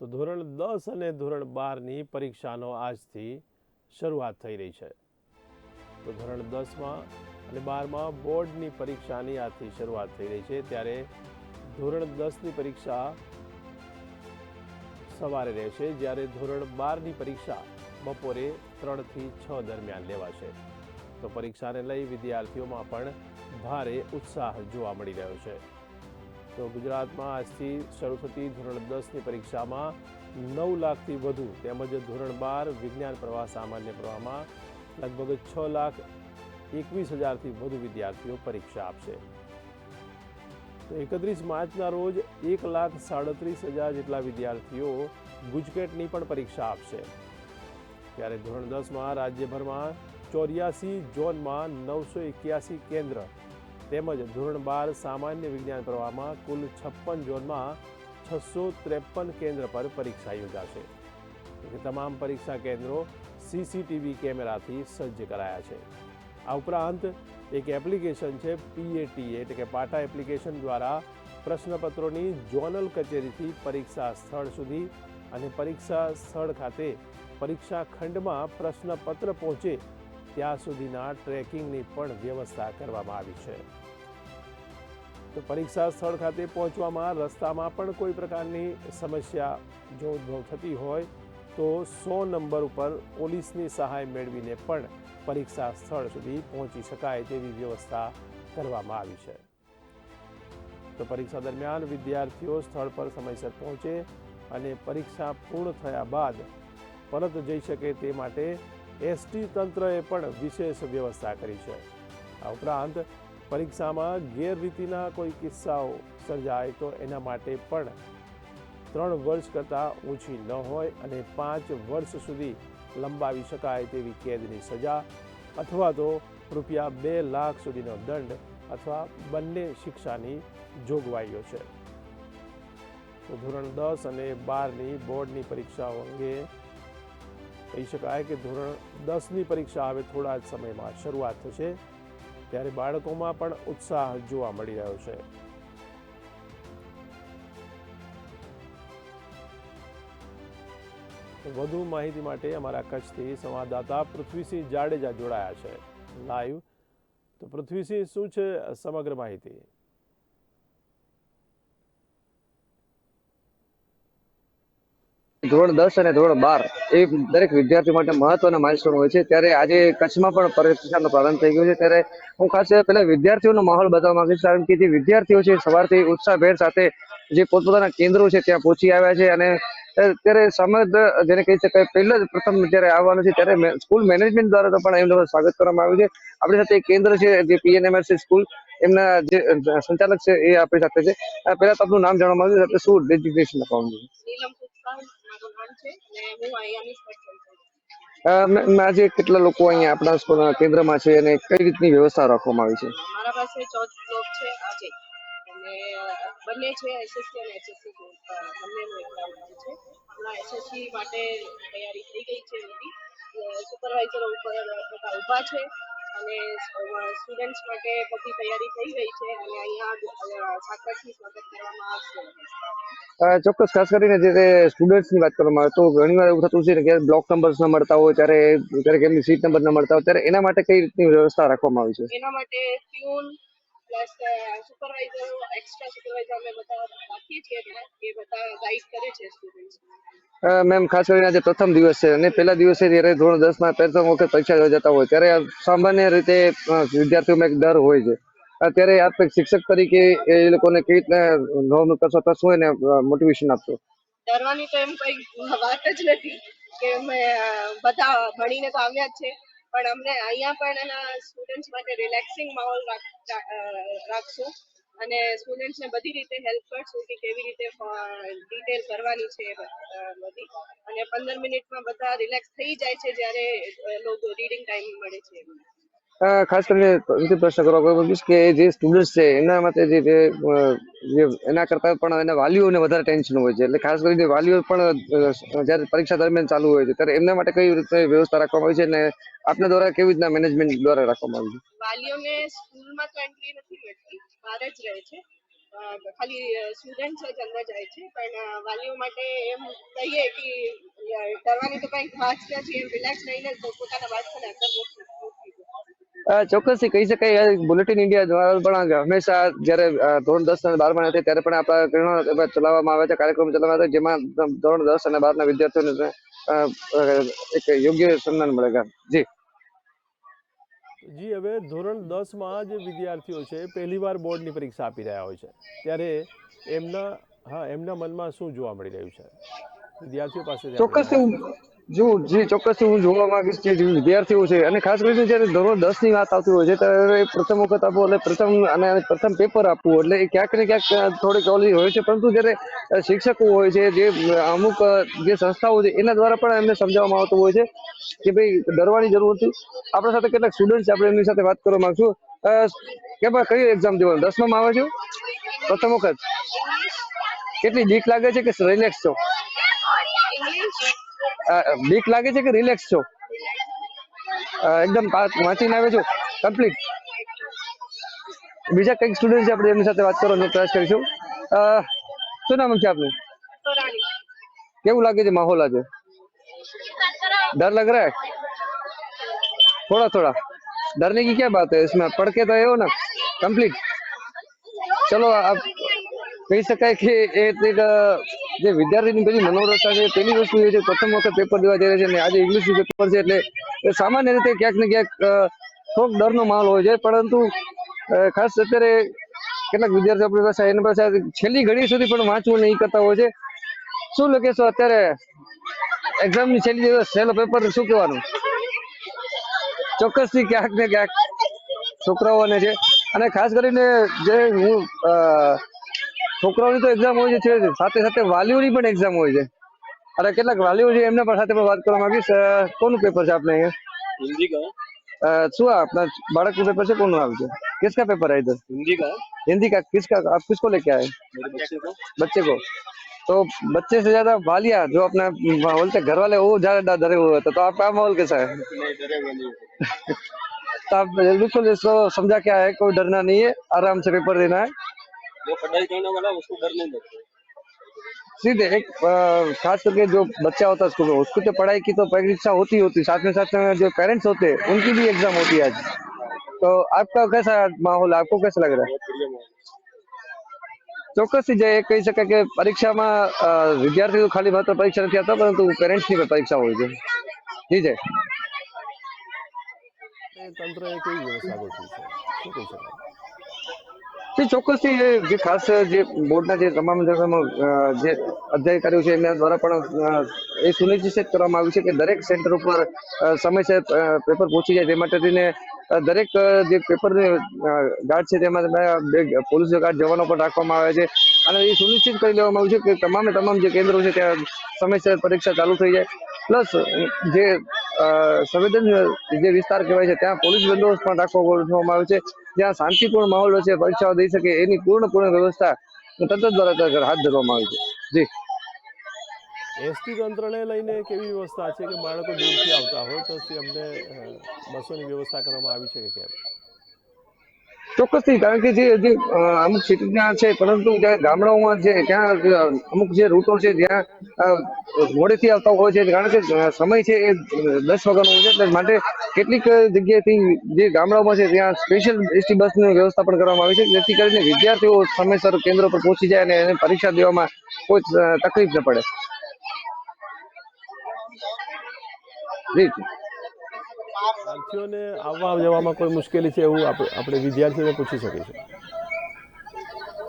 તો ધોરણ દસ અને ધોરણ બારની પરીક્ષાનો આજથી શરૂઆત થઈ રહી છે. તો ધોરણ દસમાં અને બારમાં બોર્ડની પરીક્ષાની આજથી શરૂઆત થઈ રહી છે. ત્યારે ધોરણ દસની પરીક્ષા સવારે રહેશે, જ્યારે ધોરણ બારની પરીક્ષા બપોરે ત્રણથી છ દરમિયાન લેવાશે. તો પરીક્ષાને લઈ વિદ્યાર્થીઓમાં પણ ભારે ઉત્સાહ જોવા મળી રહ્યો છે. તો ગુજરાતમાં આજથી શરૂ થતી ધોરણ દસની પરીક્ષામાં નવ લાખથી વધુ તેમજ ધોરણ બાર વિજ્ઞાન પ્રવાહ સામાન્ય પ્રવાહમાં લગભગ છ લાખ એકવીસ હજારથી વધુ વિદ્યાર્થીઓ પરીક્ષા આપશે. તો એકત્રીસ માર્ચના રોજ એક લાખ સાડત્રીસ હજાર જેટલા વિદ્યાર્થીઓ ગુજકેટની પણ પરીક્ષા આપશે. ત્યારે ધોરણ દસમાં રાજ્યભરમાં ચોર્યાસી ઝોનમાં નવસો એક્યાસી કેન્દ્ર તેમજ ધોરણ બાર સામાન્ય વિજ્ઞાન પ્રવાહમાં કુલ છપ્પન ઝોનમાં છસો ત્રેપન કેન્દ્ર પર પરીક્ષા યોજાશે. તમામ પરીક્ષા કેન્દ્રો સીસીટીવી કેમેરાથી સજ્જ કરાયા છે. આ ઉપરાંત એક એપ્લિકેશન છે પીએટી, એટલે કે પાટા એપ્લિકેશન દ્વારા પ્રશ્નપત્રોની ઝોનલ કચેરીથી પરીક્ષા સ્થળ સુધી અને પરીક્ષા સ્થળ ખાતે પરીક્ષા ખંડમાં પ્રશ્નપત્ર પહોંચે ત્યાં સુધીના ટ્રેકિંગની પણ વ્યવસ્થા કરવામાં આવી છે. તો પરીક્ષા સ્થળ ખાતે પહોંચવામાં રસ્તામાં પણ કોઈ પ્રકારની સમસ્યા જો ઉદ્ભવ થતી હોય, તો સો નંબર ઉપર પોલીસની સહાય મેળવીને પણ પરીક્ષા સ્થળ સુધી પહોંચી શકાય તેવી વ્યવસ્થા કરવામાં આવી છે. તો પરીક્ષા દરમિયાન વિદ્યાર્થીઓ સ્થળ પર સમયસર પહોંચે અને પરીક્ષા પૂર્ણ થયા બાદ પરત જઈ શકે તે માટે એસટી તંત્રએ પણ વિશેષ વ્યવસ્થા કરી છે. આ ઉપરાંત, પરીક્ષામાં ગેરરીતિના કોઈ કિસ્સાઓ સર્જાય તો એના માટે પણ ત્રણ વર્ષ કરતાં ઓછી ન હોય અને પાંચ વર્ષ સુધી લંબાવી શકાય તેવી કેદની સજા અથવા તો રૂપિયા બે લાખ સુધીનો દંડ અથવા બંને શિક્ષાની જોગવાઈઓ છે. ધોરણ દસ અને બારની બોર્ડની પરીક્ષાઓ અંગે કહી શકાય કે ધોરણ દસની પરીક્ષા હવે થોડા જ સમયમાં શરૂઆત થશે, ત્યારે બાળકોમાં પણ ઉત્સાહ જોવા મળી રહ્યો છે. વધુ માહિતી માટે અમારા કચ્છથી સંવાદદાતા પૃથ્વીસિંહ જાડેજા જોડાયા છે. લાઈવ તો પૃથ્વીસિંહ, શું છે સમગ્ર માહિતી? ધોરણ દસ અને ધોરણ બાર એ દરેક વિદ્યાર્થી માટે મહત્વના માઇલસ્ટોન હોય છે. ત્યારે આજે કચ્છમાં પણ પરીક્ષાનો પ્રારંભ થઈ ગયો છે. ત્યારે હું ખાસ પહેલા વિદ્યાર્થીઓનો માહોલ બતાવવા માંગીશ, કારણ કે જે વિદ્યાર્થીઓ છે સવારથી ઉત્સાહભેર સાથે જે પોતપોતાના કેન્દ્રો છે ત્યાં પહોંચી આવ્યા છે. અને ત્યારે સમજ જેને કહી શકાય પહેલા જ પ્રથમ જ્યારે આવવાનું છે, ત્યારે સ્કૂલ મેનેજમેન્ટ દ્વારા પણ એમનું સ્વાગત કરવામાં આવ્યું છે. આપણી સાથે કેન્દ્ર છે, જે પીએનએમએસસી સ્કૂલ. એમના જે સંચાલક છે એ આપણી સાથે છે. પહેલા આપનું નામ જાણવા માંગુ શું ડેઝિગ્નેશન આપવાનું છે? નીલમ પુષ્પા મારું નામ છે અને હું અહીંયાની સ્પેશિયલ છું આજે કેટલા લોકો અહીંયા આપણા કેન્દ્રમાં છે અને કઈ રીતની વ્યવસ્થા રાખવામાં આવી છે? મારા પાસે ચોથ બ્લોક છે આજે. અને બંને છે એસએસસી અને એચએસસી બંનેનું એક્ઝામ છે. હમણાં એસએસસી માટે તૈયારી થઈ ગઈ છે બધી. સુપરવાઇઝરો ઉપર ઊભા છે. અને સ્ટુડન્ટ્સ માટે બધી તૈયારી થઈ ગઈ છે અને અહીંયા સાકરથી સ્વાગત કરવામાં આવશે. ચોક્કસ. ખાસ કરીને જે સ્ટુડન્ટ્સની વાત કરવામાં આવે તો ઘણી વાર એવું થતું છે કે બ્લોક નંબર્સ ન મળતા હોય ત્યારે ક્યારેક એમની સીટ નંબર ન મળતા હોય ત્યારે એના માટે કઈ રીતની વ્યવસ્થા રાખવામાં આવી છે? એના માટે peon plus supervisor extra supervisor અમે બધા રાખીએ છીએ એ બધા ગાઈડ કરે છે સ્ટુડન્ટ્સ મેમ ખાસ કરીને આજે પ્રથમ દિવસ છે અને પહેલા દિવસે જ્યારે ધોરણ દસમાં પ્રથમ વખત પરીક્ષા જતા હોય ત્યારે સામાન્ય રીતે વિદ્યાર્થીઓમાં એક ડર હોય છે. અત્યારે આપ એક શિક્ષક તરીકે એ લોકોને કેવી રીતના નોંધ કરશો તો શું એને મોટિવેશન આપશો? ડરવાની તો એમ કઈ વાત જ નથી કે અમે બધા ભણીને તો આવ્યા જ છે. પણ અમને અહીંયા પણ એના સ્ટુડન્ટ્સ માટે રિલેક્સિંગ માહોલ રાખશું. અને સ્ટુડન્ટ્સને બધી રીતે હેલ્પ કરશું કે કેવી રીતે ડિટેલ કરવાની છે બધી. અને પંદર મિનિટમાં બધા રિલેક્સ થઈ જાય છે જ્યારે લોકો રીડિંગ ટાઈમ મળે છે એમને. ખાસ કરીને પ્રશ્ન કરવા માંગીશ કે જે સ્ટુડન્ટ્સ છે, એના માટે જે જે એના કરતા પણ એના વાલીઓને વધારે ટેન્શન હોય છે. એટલે ખાસ કરીને વાલીઓ પણ જ્યારે પરીક્ષા દરમિયાન ચાલુ હોય છે, ત્યારે એમના માટે કઈ રીતે વ્યવસ્થા રાખવામાં આવી છે અને આપના દ્વારા કેવી રીતના મેનેજમેન્ટ દ્વારા રાખવામાં આવી છે? વાલીઓને સ્કૂલમાં તો એન્ટ્રી નથી મળતી, બહાર જ રહે છે. ખાલી સ્ટુડન્ટ જ અંદર જાય છે, પણ વાલીઓ માટે એમ કહીએ કે ડરવાની તો કંઈ ખાસ નથી, એમ રિલેક્સ રહીને પોતાના બાળકોને અંદર મોકલી. ચોક્કસથી કહી શકાય બુલેટિન ઇન્ડિયા દ્વારા પણ હંમેશા જ્યારે ધોરણ દસ અને બારમાં હતી ત્યારે પણ આપણા ચલાવવામાં આવે છે કાર્યક્રમ ચલાવવામાં આવે છે જેમાં ધોરણ દસ અને બારના વિદ્યાર્થીઓને એક યોગ્ય સન્માન મળે જી. જી હવે ધોરણ દસમાં જે વિદ્યાર્થીઓ છે પહેલી વાર બોર્ડની પરીક્ષા આપી રહ્યા હોય છે ત્યારે એમના હા એમના મનમાં શું જોવા મળી રહ્યું છે? વિદ્યાર્થીઓ પાસે ચોક્કસથી હું જો, જે ચોક્કસથી હું જોવા માંગીશ જે વિદ્યાર્થીઓ છે, અને ખાસ કરીને જ્યારે ધોરણ દસની વાત આવતી હોય છે, ત્યારે પ્રથમ વખત આપવું એટલે પ્રથમ અને પ્રથમ પેપર આપવું એટલે ક્યાંક ને ક્યાંક થોડીક ઓલી હોય છે, પરંતુ જ્યારે શિક્ષકો હોય છે, જે અમુક જે સંસ્થાઓ છે, એના દ્વારા પણ એમને સમજાવવામાં આવતું હોય છે કે ભાઈ ડરવાની જરૂર નથી. આપણા સાથે કેટલાક સ્ટુડન્ટ આપણે એમની સાથે વાત કરવા માંગશું. કે ભાઈ કઈ એક્ઝામ દેવાનું દસમામાં આવે છે? પ્રથમ વખત. કેટલી બીક લાગે છે કે રિલેક્સ છો? બીક લાગે છે કે રિલેક્સ છો અ, એકદમ પા- વાંચીને આવે છો કમ્પ્લીટ બીજા કઈક સ્ટુડન્ટ છે આપણે એમની સાથે વાત કરવાનો પ્રયાસ કરીશું અ, શું નામ છે આપનું સોરાણી કેવું લાગે છે માહોલ આજે डर लग रहा है थोड़ा थोड़ा डरने की क्या बात है इसमें पढ़ के तो आए हो ना कंप्लीट चलो आप કહી શકાય કે એ એક અ, જે વિદ્યાર્થીની પેલી મનોરથા છે પેલી વસ્તુ એ છે, પ્રથમ વખત પેપર દેવા જઈ છે અને આજે ઇંગ્લિશ પેપર છે એટલે સામાન્ય રીતે ક્યાંક ને ક્યાંક થોડોક ડરનો માહોલ હોય છે, પરંતુ ખાસ અત્યારે કેટલાક વિદ્યાર્થીઓ આપણી પાસે એની પાસે છેલ્લી ઘડી સુધી પણ વાંચવું નહીં કરતા હોય છે. શું લખે છો અત્યારે એક્ઝામની છેલ્લી દિવસ છેલ્લો પેપર શું કહેવાનું? ચોક્કસથી ક્યાંક ને ક્યાંક છોકરાઓને છે. અને ખાસ કરીને જે હું છોકરાઓની તો એક્ઝામ હોય છે સાથે સાથે વાલીઓની પણ એક્ઝામ હોય છે અને કેટલાક વાલીઓ છે એમના પણ સાથે પણ વાત કરવા માંગીશ અ, કોનું પેપર છે આપણે અહીંયા हिंदी का અ, શું આ આપના બાળકનું પેપર છે કોનું આવ્યું છે किसका पेपर है इधर हिंदी का हिंदी का किसका आप किसको लेके आए मेरे बच्चे को बच्चे को तो बच्चे से ज्यादा वालिया जो अपना बोलते घर वाले वो ज्यादा डरे हुए थे तो आपका माहौल कैसा है नहीं डरेगा नहीं तो आप बिल्कुल इसको समझा क्या है कोई डरना नहीं है आराम से पेपर देना है जो पढ़ाई करने वाला है, उसको डर नहीं लगता सीधे एक अ, खास करके जो बच्चा होता है स्कूल में उसको तो पढ़ाई की तो परीक्षा होती ही होती है साथ में साथ में जो पेरेंट्स होते हैं उनकी भी एग्जाम होती है आज तो आपका कैसा माहौल है आपको कैसा लग रहा है बहुत बढ़िया माहौल है। ચોક્કસથી જે એ કહી શકાય કે પરીક્ષામાં અ, વિદ્યાર્થીઓ ખાલી માત્ર પરીક્ષા નથી આપતા પરંતુ પેરેન્ટ્સની પણ પરીક્ષા હોય છે જી જય એ તંત્રએ કેવી વ્યવસ્થા ગોઠવી છે શું કહી શકાય જે ચોક્કસથી જે ખાસ જે બોર્ડના જે તમામ જે અધિકારીઓ છે, એમના દ્વારા પણ એ સુનિશ્ચિત કરવામાં આવ્યું છે કે દરેક સેન્ટર ઉપર સમયસર પેપર પહોંચી જાય. તે માટે થઈને દરેક જે પેપર ગાર્ડ છે, તેમાં પોલીસ ગાર્ડ જવાનો પણ રાખવામાં આવે છે. અને એ સુનિશ્ચિત કરી લેવામાં આવ્યું છે કે તમામે તમામ જે કેન્દ્રો છે, ત્યાં સમયસર પરીક્ષા ચાલુ થઈ જાય. પ્લસ, જે અ, સંવેદન જે વિસ્તાર કહેવાય છે ત્યાં પોલીસ બંદોબસ્ત પણ રાખવામાં આવે છે. જ્યાં શાંતિપૂર્ણ માહોલ છે પરીક્ષાઓ દઈ શકે એની પૂર્ણ પૂર્ણ વ્યવસ્થા તંત્ર દ્વારા હાથ ધરવામાં આવી છે. જી. એસટી તંત્રને લઈને કેવી વ્યવસ્થા છે કે બાળકો દૂરથી આવતા હોય તો અ, બસોની વ્યવસ્થા કરવામાં આવી છે કે કેમ? ચોક્કસથી કારણ કે જે જે અમુક સિટી ત્યાં છે, પરંતુ જ્યાં ગામડાઓમાં છે ત્યાં અમુક જે રૂટો છે, જ્યાં મોડેથી આવતા હોય છે, કારણ કે સમય છે એ દસ વાગ્યાનો હોય છે, એટલે માટે કેટલીક જગ્યાએથી જે ગામડાઓમાં છે, ત્યાં સ્પેશિયલ એસટી બસની વ્યવસ્થા પણ કરવામાં આવી છે, જેથી કરીને વિદ્યાર્થીઓ સમયસર કેન્દ્ર પર પહોંચી જાય અને એને પરીક્ષા દેવામાં કોઈ તકલીફ ન પડે. જી. વિદ્યાર્થીઓને આવવા જવામાં કોઈ મુશ્કેલી છે એવું આપણે વિદ્યાર્થીઓને પૂછી શકીશું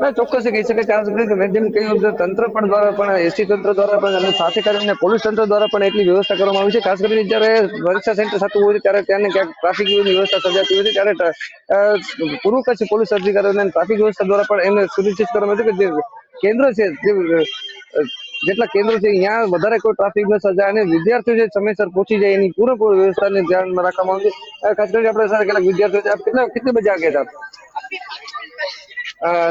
ના, ચોક્કસ કહી શકાય ત્યાં સુધી મેં જેમ કહ્યું તંત્ર પણ દ્વારા પણ, એસટી તંત્ર દ્વારા પણ, અને સાથે કરીને પોલીસ તંત્ર દ્વારા પણ એટલી વ્યવસ્થા કરવામાં આવી છે. ખાસ કરીને જ્યારે પરીક્ષા સેન્ટર થતું હોય ત્યારે ત્યાં ક્યાંક ટ્રાફિકની વ્યવસ્થા સર્જાતી હોય ત્યારે પૂર્વ કચ્છ પોલીસ અધિકારીઓને ટ્રાફિક વ્યવસ્થા દ્વારા પણ એમને સુનિશ્ચિત કરવામાં આવ્યું કે જે કેન્દ્ર છે, જે જેટલા કેન્દ્રો છે ત્યાં વધારે કોઈ ટ્રાફિક ન સર્જાય અને વિદ્યાર્થીઓ જે સમયસર પહોંચી જાય એની પૂરેપૂરી વ્યવસ્થાને ધ્યાનમાં રાખવામાં આવી છે અ, ખાસ કરીને આપણે સાથે કેટલાક વિદ્યાર્થીઓ છે આપ કેટલા कितने बजे आ गए थे आप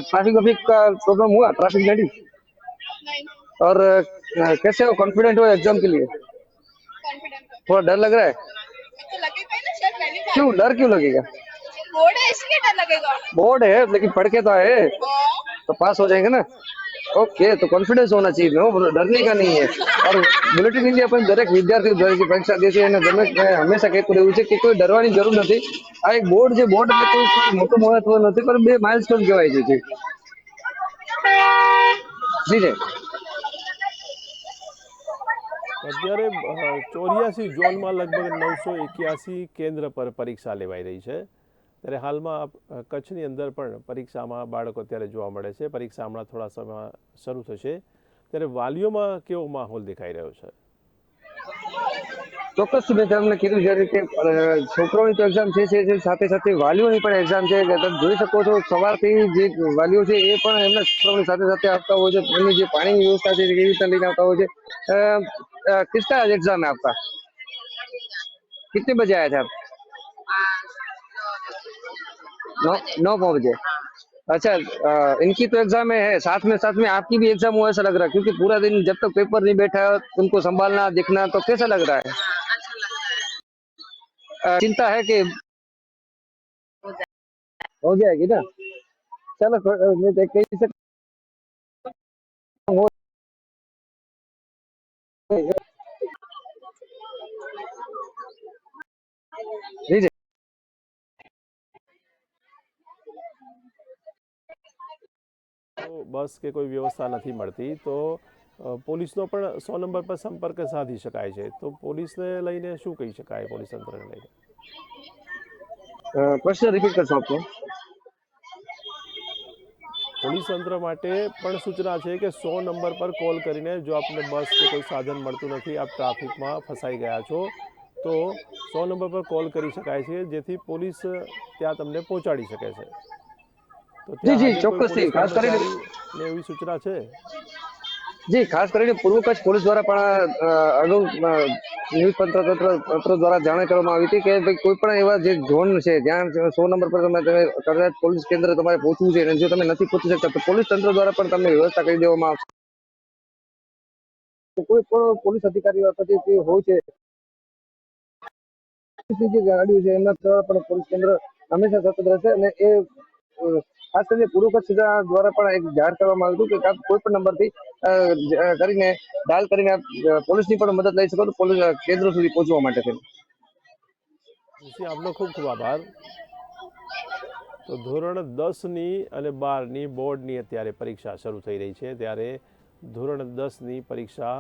ट्रैफिक वफिक का प्रॉब्लम हुआ ट्रैफिक लड़ी નહીં और अ, कैसे हो कॉन्फिडेंट हो एग्जाम के लिए કોન્ફિડન્ટ थोड़ा डर लग रहा है तो लगेगा ही ना शायद पहली बार क्यों डर क्यों लगेगा बोर्ड है इसलिए डर लगेगा बोर्ड है लेकिन पढ़ के तो आए हाँ, तो पास हो जाएंगे ना ओके तो कॉन्फिडेंस होना चाहिए नो डरने का नहीं है और બુલેટિન ઇન્ડિયા પણ દરેક વિદ્યાર્થી દરેક પરીક્ષા દે છે અને ગમે તે હંમેશા કહેતું રહ્યું છે કે કોઈ ડરવાની જરૂર નથી આ એક બોર્ડ છે બોર્ડ એટલે કોઈ કોઈ મોટું મહત્વ નથી પણ બે માઇલસ્ટોન કહેવાય છે જી જી જી અત્યારે ચોર્યાસી ઝોનમાં લગભગ નવસો એક્યાસી કેન્દ્ર પર પરીક્ષા લેવાઈ રહી છે ત્યારે હાલમાં કચ્છની અંદર પણ પરીક્ષામાં બાળકો અત્યારે જોવા મળે છે. પરીક્ષા હમણાં થોડા સમયમાં શરૂ થશે. ત્યારે વાલીઓમાં કેવો માહોલ દેખાઈ રહ્યો છે? ચોક્કસ, મેં તમને કીધું જે રીતે છોકરાઓની તો એક્ઝામ છે સાથે સાથે વાલીઓની પણ એક્ઝામ છે. તમે જોઈ શકો છો, સવારથી જે વાલીઓ છે એ પણ એમના છોકરાઓની સાથે સાથે આવતા હોય છે. એમની જે પાણીની વ્યવસ્થા છે કેવી રીતે લઈને આવતા હોય છે. કિસકા એક્ઝામ આપતા કેટલી મજા આવ્યા છે नौ नौ नौ बजे। अच्छा अ, इनकी तो एग्ज़ाम है साथ में साथ में आपकी भी एग्ज़ाम हुआ ऐसा लग रहा है क्योंकि पूरा दिन जब तक पेपर नहीं बैठा है उनको संभालना दिखना तो कैसा लग रहा है? अ, चिंता है कि हो जाएगी ना? चलो कहीं से બસ કે કોઈ વ્યવસ્થા નથી મળતી તો પોલીસનો પણ સો નંબર પર સંપર્ક સાધી શકાય છે. તો પોલીસને લઈને શું કહી શકાય પોલીસ તંત્રને લઈને? પ્રશ્ન રિપીટ કરશો આપકો પોલીસ તંત્ર માટે પણ સૂચના છે કે સો નંબર પર કોલ કરીને જો આપને બસ કે કોઈ સાધન મળતું નથી આપ ટ્રાફિકમાં ફસાઈ ગયા છો તો સો નંબર પર કોલ કરી શકાય છે જેથી પોલીસ ત્યાં તમને પહોંચાડી શકે છે. જી, જી, ચોક્કસથી. ખાસ કરીને- એવી સૂચના છે જી ખાસ કરીને પૂર્વ કચ્છ પોલીસ દ્વારા પણ અગાઉ ન્યૂઝ પત્ર તંત્ર દ્વારા જાણ કરવામાં આવી હતી કે ભાઈ કોઈ પણ એવા જે ઝોન છે જ્યાં સો નંબર પર તમે તમે કદાચ પોલીસ કેન્દ્ર તમારે પહોંચવું છે અને જો તમે નથી પહોંચી શકતા તો પોલીસ તંત્ર દ્વારા પણ તમને વ્યવસ્થા કરી દેવામાં આવશે કોઈ પણ પોલીસ અધિકારીઓ અથવા જે હોય છે જે ગાડીઓ છે એમના દ્વારા પણ પોલીસ કેન્દ્ર હંમેશા સતત રહેશે અને એ ખાસ કરીને પૂર્વ કચ્છ દ્વારા પણ એક જાહેર કરવામાં આવ્યું હતું કે કોઈ પણ નંબરથી કરીને, ડાયલ કરીને પોલીસની પણ મદદ લઈ શકો તો પોલીસ કેન્દ્ર સુધી પહોંચવા માટે છે. આપનો ખૂબ ખૂબ આભાર. તો ધોરણ દસની અને બારની બોર્ડની અત્યારે પરીક્ષા શરૂ થઈ રહી છે. ત્યારે ધોરણ દસની પરીક્ષા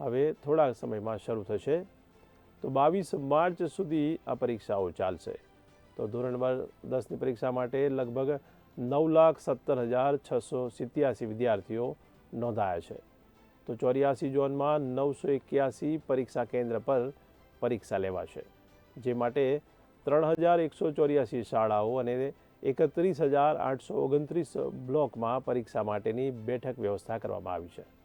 હવે થોડા સમયમાં શરૂ થશે. તો બાવીસ માર્ચ સુધી આ પરીક્ષાઓ ચાલશે. તો ધોરણ બાર, દસની પરીક્ષા માટે લગભગ નવ લાખ સત્તર હજાર છસો સિત્યાસી વિદ્યાર્થીઓ નોંધાયા છે. તો ચોર્યાસી ઝોનમાં નવસો એક્યાસી પરીક્ષા કેન્દ્ર પર પરીક્ષા લેવાશે. જે માટે ત્રણ હજાર એકસો ચોર્યાસી શાળાઓ અને એકત્રીસ હજાર આઠસો ઓગણત્રીસ બ્લોકમાં પરીક્ષા માટેની બેઠક વ્યવસ્થા કરવામાં આવી છે.